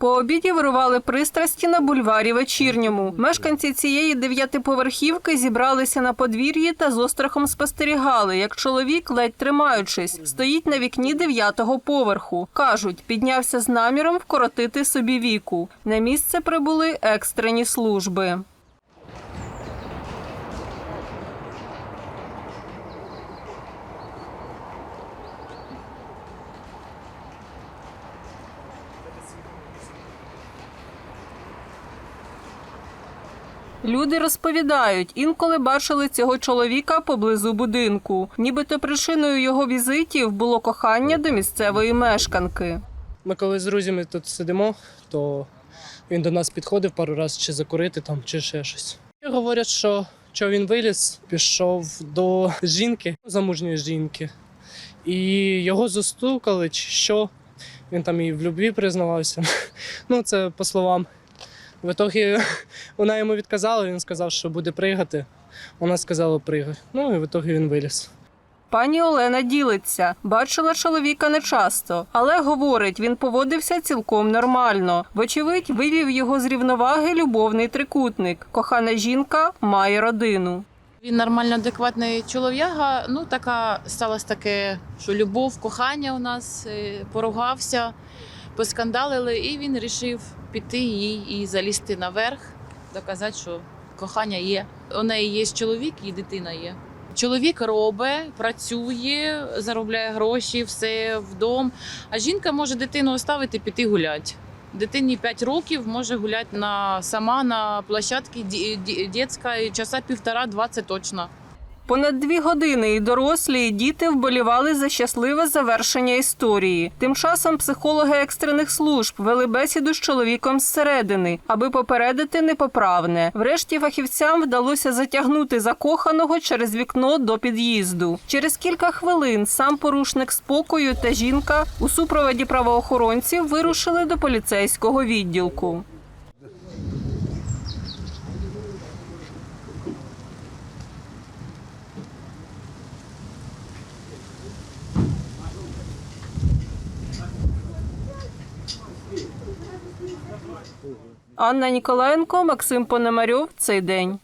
По обіді вирували пристрасті на бульварі вечірньому. Мешканці цієї дев'ятиповерхівки зібралися на подвір'ї та з острахом спостерігали, як чоловік, ледь тримаючись, стоїть на вікні дев'ятого поверху. Кажуть, піднявся з наміром вкоротити собі віку. На місце прибули екстрені служби. Люди розповідають, інколи бачили цього чоловіка поблизу будинку. Нібито причиною його візитів було кохання до місцевої мешканки. Ми коли з друзями тут сидимо, то він до нас підходив пару разів чи закурити там, чи ще щось. І говорять, що, що він виліз, пішов до жінки, замужньої жінки, і його застукали, чи що. Він там і в любві признавався. Ну, це по словам. В ітогі вона йому відказала, він сказав, що буде пригати. Вона сказала пригай. Ну і в ітогі він виліз. Пані Олена ділиться, бачила чоловіка нечасто, але говорить, він поводився цілком нормально. Вочевидь, вивів його з рівноваги любовний трикутник. Кохана жінка має родину. Він нормально адекватний чолов'яга. Ну, така сталося таке, що любов, кохання у нас е, поругався, поскандалили, і він вирішив піти їй і залізти наверх, доказати, що кохання є. У неї є чоловік і дитина є. Чоловік робить, працює, заробляє гроші, все вдома. А жінка може дитину оставити піти гуляти. Дитині 5 років може гуляти на, сама на площадці ді- ді- часа півтора-два точно. Понад дві години і дорослі, і діти вболівали за щасливе завершення історії. Тим часом психологи екстрених служб вели бесіду з чоловіком зсередини, аби попередити непоправне. Врешті фахівцям вдалося затягнути закоханого через вікно до під'їзду. Через кілька хвилин сам порушник спокою та жінка у супроводі правоохоронців вирушили до поліцейського відділку. Анна Ніколаєнко, Максим Пономарьов. Цей день.